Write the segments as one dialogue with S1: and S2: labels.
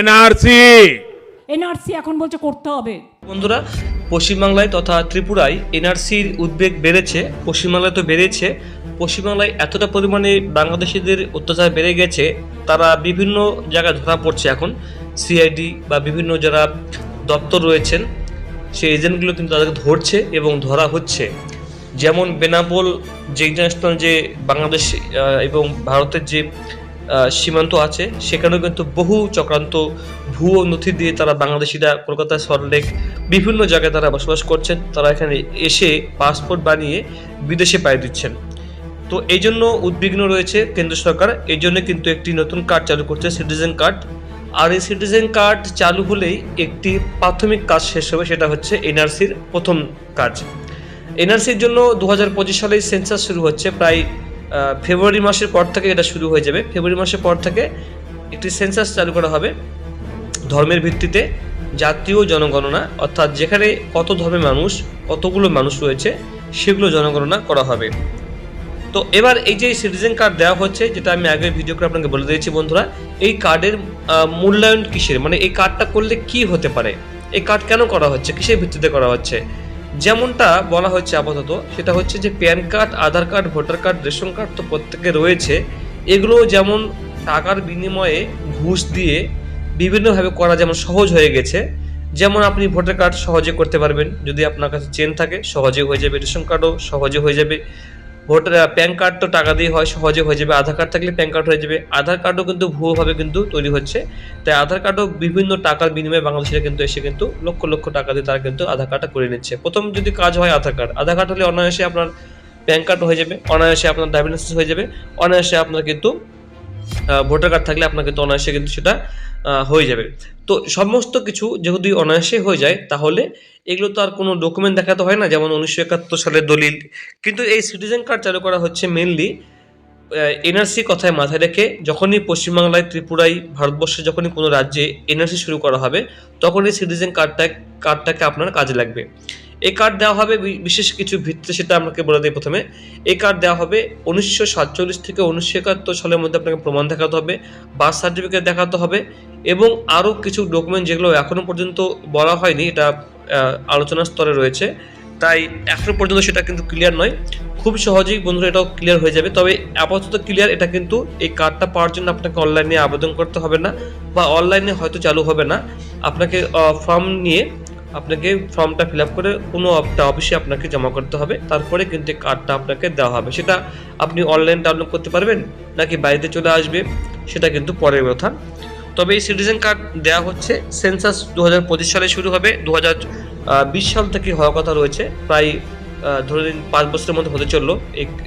S1: NRC.
S2: NRC এখন বলছে করতে হবে।
S3: বন্ধুরা পশ্চিমবাংলায় তথা ত্রিপুরায় এনআরসির উদ্বেগ বেড়েছে পশ্চিমবাংলায় তো বেড়েছে। পশ্চিমবাংলায় এতটা পরিমাণে বাংলাদেশিদের অত্যাচার বেড়ে গেছে তারা বিভিন্ন জায়গায় ধরা পড়ছে এখন। সিআইডি বা বিভিন্ন যারা দপ্তর রয়েছেন সেই এজেন্টগুলো কিন্তু তাদেরকে ধরছে এবং ধরা হচ্ছে। যেমন বেনাপোল যে ইন্টারন্যাশনাল যে বাংলাদেশ এবং ভারতের যে সীমান্ত আছে। সেখানেও কিন্তু বহু চক্রান্ত ভুয়ো নথি দিয়ে তারা বাংলাদেশিরা কলকাতা সল্টলেক বিভিন্ন জায়গায় তারা বসবাস করছেন। তারা এখানে এসে পাসপোর্ট বানিয়ে বিদেশে পাড়ি দিচ্ছেন। তো এই জন্য উদ্বিগ্ন রয়েছে কেন্দ্র সরকার। এই জন্য কিন্তু একটি নতুন কার্ড চালু করছে, সিটিজেন কার্ড। আর এই সিটিজেন কার্ড চালু হলেই একটি প্রাথমিক কাজ শেষ হবে, সেটা হচ্ছে এনআরসির প্রথম কাজ। এনআরসির জন্য দু হাজার পঁচিশ সালে সেন্সাস শুরু হচ্ছে। প্রায় ফেব্রুয়ারি মাসের পর থেকে এটা শুরু হয়ে যাবে। ফেব্রুয়ারি মাসের পর থেকে একটি সেন্সাস চালু করা হবে ধর্মের ভিত্তিতে, জাতীয় জনগণনা, অর্থাৎ যেখানে কত ধর্মের মানুষ, কতগুলো মানুষ রয়েছে, সেগুলো জনগণনা করা হবে। তো এবার এই যে সিটিজেন কার্ড দেওয়া হচ্ছে, যেটা আমি আগের ভিডিও করে আপনাকে বলে দিয়েছি বন্ধুরা, এই কার্ডের মূল্যায়ন কিসের? মানে এই কার্ডটা করলে কি হতে পারে? এই কার্ড কেন করা হচ্ছে? কিসের ভিত্তিতে করা হচ্ছে? যেমনটা বলা হচ্ছে আপাতত, সেটা হচ্ছে যে PAN card, Aadhaar card, voter card, ration card তো প্রত্যেকে রয়েছে। এগুলো যেমন টাকার বিনিময়ে ঘুষ দিয়ে বিভিন্নভাবে করা যেমন সহজ হয়ে গেছে, যেমন আপনি ভোটার কার্ড সহজে করতে পারবেন। যদি আপনার কাছে চেন থাকে সহজে হয়ে যাবে। রেশন কার্ডও সহজে হয়ে যাবে। ভোটার প্যান কার্ড তো টাকা দিয়ে হয়, সহজে হয়ে যাবে। আধার কার্ড থাকলে প্যান কার্ড হয়ে যাবে। আধার কার্ডও কিন্তু ভুয়োভাবে কিন্তু তৈরি হচ্ছে। তাই আধার কার্ডও বিভিন্ন টাকার বিনিময়ে বাংলাদেশিরা কিন্তু এসে কিন্তু লক্ষ লক্ষ টাকা দিয়ে তারা কিন্তু আধার কার্ডটা করে নিচ্ছে। প্রথম যদি কাজ হয় আধার কার্ড আধার কার্ড হলে অনায়াসে আপনার প্যান কার্ড হয়ে যাবে, অনায়াসে আপনার ড্রাইভিং লাইসেন্স হয়ে যাবে, অনায়াসে আপনার কিন্তু ভোটার কার্ড থাকলে আপনাকে কিন্তু অনায়াসে কিন্তু সেটা হয়ে যাবে। তো সমস্ত কিছু যদি অনায়াসে হয়ে যায়, তাহলে এগুলো তো আর কোনো ডকুমেন্ট দেখাতে হয় না, যেমন উনিশশো একাত্তর সালের দলিল। কিন্তু এই সিটিজেন কার্ড চালু করা হচ্ছে মেনলি এনআরসি কথায় মাথায় রেখে যখনই পশ্চিমবাংলায় ত্রিপুরায়, ভারতবর্ষে যখনই কোনো রাজ্যে এনআরসি শুরু করা হবে, তখনই সিটিজেন কার্ডটা কার্ডটাকে আপনার কাজে লাগবে। এই কার্ড দেওয়া হবে বিশেষ কিছু ভিত্তি সেটা আপনাকে বলে দিই প্রথমে। এই কার্ড দেওয়া হবে, উনিশশো সাতচল্লিশ থেকে উনিশশো একাত্তর সালের মধ্যে আপনাকে প্রমাণ দেখাতে হবে, বার্থ সার্টিফিকেট দেখাতে হবে এবং আরও কিছু ডকুমেন্ট যেগুলো এখনও পর্যন্ত বলা হয়নি, এটা আলোচনার স্তরে রয়েছে। তাই এখনও পর্যন্ত সেটা কিন্তু ক্লিয়ার নয়। খুব সহজেই বন্ধুরা এটাও ক্লিয়ার হয়ে যাবে। তবে আপাতত ক্লিয়ার এটা কিন্তু এই কার্ডটা পাওয়ার জন্য আপনাকে অনলাইনে আবেদন করতে হবে না বা অনলাইনে হয়তো চালু হবে না। আপনাকে ফর্ম নিয়ে আপনাকে ফর্মটা ফিল আপ করে কোনো একটা অফিসে আপনাকে জমা করতে হবে। তারপরে কিন্তু কার্ডটা আপনাকে দেওয়া হবে। সেটা আপনি অনলাইন ডাউনলোড করতে পারবেন নাকি বাড়িতে চলে আসবে, সেটা কিন্তু পরের কথা। তবে এই সিটিজেন কার্ড দেওয়া হচ্ছে সেন্সাস দু হাজার পঁচিশ সালে শুরু হবে। দু হাজার বিশ সাল থেকে হওয়ার কথা রয়েছে। প্রায় ধরে নিন পাঁচ বছরের মধ্যে হতে চলল।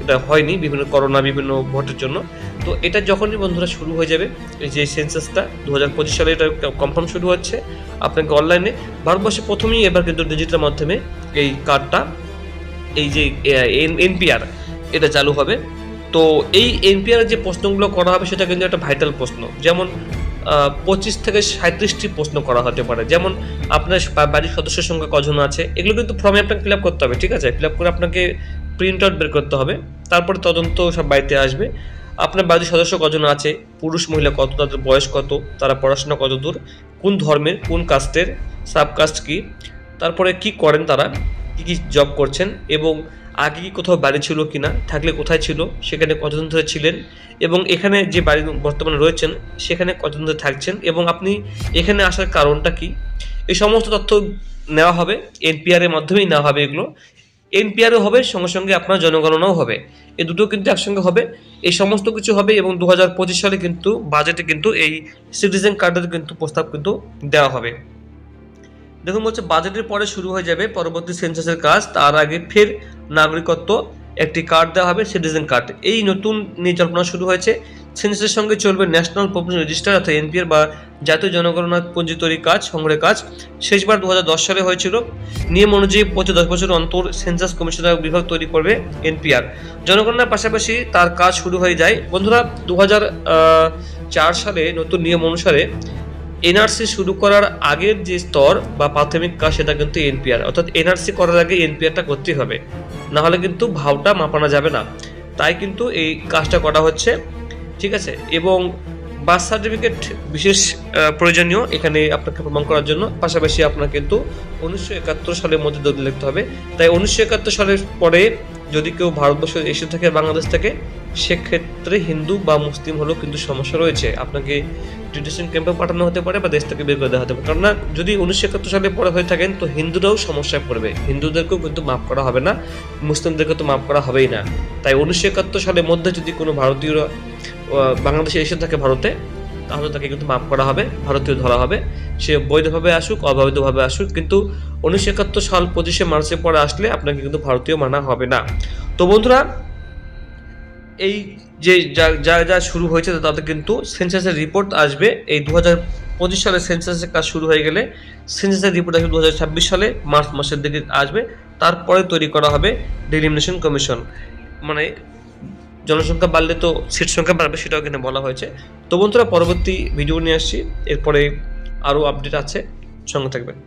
S3: এটা হয়নি বিভিন্ন করোনা, বিভিন্ন ভোটের জন্য। তো এটা যখনই বন্ধুরা শুরু হয়ে যাবে, এই যে সেন্সাসটা দু হাজার পঁচিশ সালে এটা কনফার্ম শুরু হচ্ছে আপনাকে অনলাইনে ভারতবর্ষে প্রথমেই এবার কিন্তু ডিজিটাল মাধ্যমে এই কার্ডটা এই যে এনপিআর এটা চালু হবে। তো এই এনপিআর যে প্রশ্নগুলো করা হবে, সেটা কিন্তু একটা ভাইটাল প্রশ্ন। যেমন পঁচিশ থেকে সাঁত্রিশটি প্রশ্ন করা হতে পারে। যেমন আপনার বাড়ির সদস্যের সংখ্যা কজন আছে, এগুলো কিন্তু ফর্মে আপনাকে ফিল আপ করতে হবে, ঠিক আছে? ফিল আপ করে আপনাকে প্রিন্ট আউট বের করতে হবে, তারপরে তদন্ত সব বাড়িতে আসবে। আপনার বাড়ির সদস্য কজন আছে, পুরুষ, মহিলা কত, তাদের বয়স কত, তারা পড়াশোনা কত দূর, কোন ধর্মের, কোন কাস্টের সাব কাস্ট কী, তারপরে কি করেন তারা, কি কি জব করছেন, এবং আগে কি কোথাও বাড়ি ছিল কিনা, থাকলে কোথায় ছিল, সেখানে কতদিন ধরে ছিলেন এবং এখানে যে বাড়ি বর্তমানে রয়েছেন, সেখানে কতদিন ধরে থাকছেন এবং আপনি এখানে আসার কারণটা কি? এই সমস্ত তথ্য নেওয়া হবে এনপিআরের মাধ্যমেই নেওয়া হবে এগুলো। এনপিআরও হবে, সঙ্গে সঙ্গে আপনার জনগণনাও হবে। এই দুটো কিন্তু একসঙ্গে হবে। এই সমস্ত কিছু হবে এবং দু হাজার পঁচিশ সালে কিন্তু বাজেটে কিন্তু এই সিটিজেন কার্ডের কিন্তু প্রস্তাব কিন্তু দেওয়া হবে। দেখুন বলছে, বাজেটের পরে শুরু হয়ে যাবে পরবর্তী সেন্সাসের কাজ, তার আগে ফের নাগরিকত্ব, একটি কার্ড দেওয়া হবে সিটিজেন কার্ড এই নতুন নিয়ে জল্পনা শুরু হয়েছে। সেন্সাসের সঙ্গে চলবে ন্যাশনাল পপুলেশন রেজিস্টার অর্থাৎ এনপিআর বা জাতীয় জনগণনা পঞ্জি তৈরির কাজ সংগ্রহের কাজ। শেষবার দু হাজার দশ সালে হয়েছিল। নিয়ম অনুযায়ী প্রতি দশ বছর অন্তর সেন্সাস কমিশনার বিভাগ তৈরি করবে এনপিআর জনগণনার পাশাপাশি তার কাজ শুরু হয়ে যায়। বন্ধুরা দু সালে নতুন নিয়ম অনুসারে এনআরসি শুরু করার আগের যে স্তর বা প্রাথমিক কাজ সেটা কিন্তু এনপিআর অর্থাৎ এনআরসি করার আগে এনপিআরটা করতেই হবে। না হলে কিন্তু ভাবটা মাপানো যাবে না। তাই কিন্তু এই কাজটা করা হচ্ছে, ঠিক আছে? এবং বার্থ সার্টিফিকেট বিশেষ প্রয়োজনীয় এখানে আপনাকে প্রমাণ করার জন্য। পাশাপাশি আপনার কিন্তু উনিশশো একাত্তর সালের মধ্যে দলিল লিখতে হবে। তাই উনিশশো একাত্তর সালের পরে যদি কেউ ভারতবর্ষ এসে থাকে, বাংলাদেশ থেকে, সেক্ষেত্রে হিন্দু বা মুসলিম হলেও কিন্তু সমস্যা রয়েছে। আপনাকে ডিটেশন ক্যাম্পে পাঠানো হতে পারে বা দেশ থেকে বের করে দেওয়া হতে পারে। কেননা, যদি উনিশশো একাত্তর সালে পরে হয়ে থাকেন, তো হিন্দুরাও সমস্যায় পড়বে। হিন্দুদেরকেও কিন্তু মাফ করা হবে না, মুসলিমদেরকে তো মাফ করা হবেই না। তাই উনিশশো একাত্তর সালের মধ্যে যদি কোনো ভারতীয়রা বাংলাদেশে এসে থাকে ভারতে তাহলে তাকে কিন্তু মাফ করা হবে, ভারতীয় ধরা হবে। সে বৈধভাবে আসুক, অবৈধভাবে আসুক, কিন্তু উনিশশো একাত্তর সাল পঁচিশে মার্চের পরে আসলে আপনাকে কিন্তু ভারতীয় মানা হবে না। তো বন্ধুরা, এই যে যা যা যা শুরু হয়েছে তাতে কিন্তু সেন্সাসের রিপোর্ট আসবে। এই দু হাজার পঁচিশ সালে সেন্সাসের কাজ শুরু হয়ে গেলে সেন্সাসের রিপোর্ট আসবে দু হাজার ছাব্বিশ সালে, মার্চ মাসের দিকে আসবে। তারপরে তৈরি করা হবে ডিলিমিনেশন কমিশন। মানে জনসংখ্যা বাড়লে তো সিট সংখ্যা বাড়বে সেটাও এখানে বলা হয়েছে। তো বন্ধুরা, পরবর্তী ভিডিও নিয়ে আসছি। এরপরে আরও আপডেট আছে। সঙ্গে থাকবেন।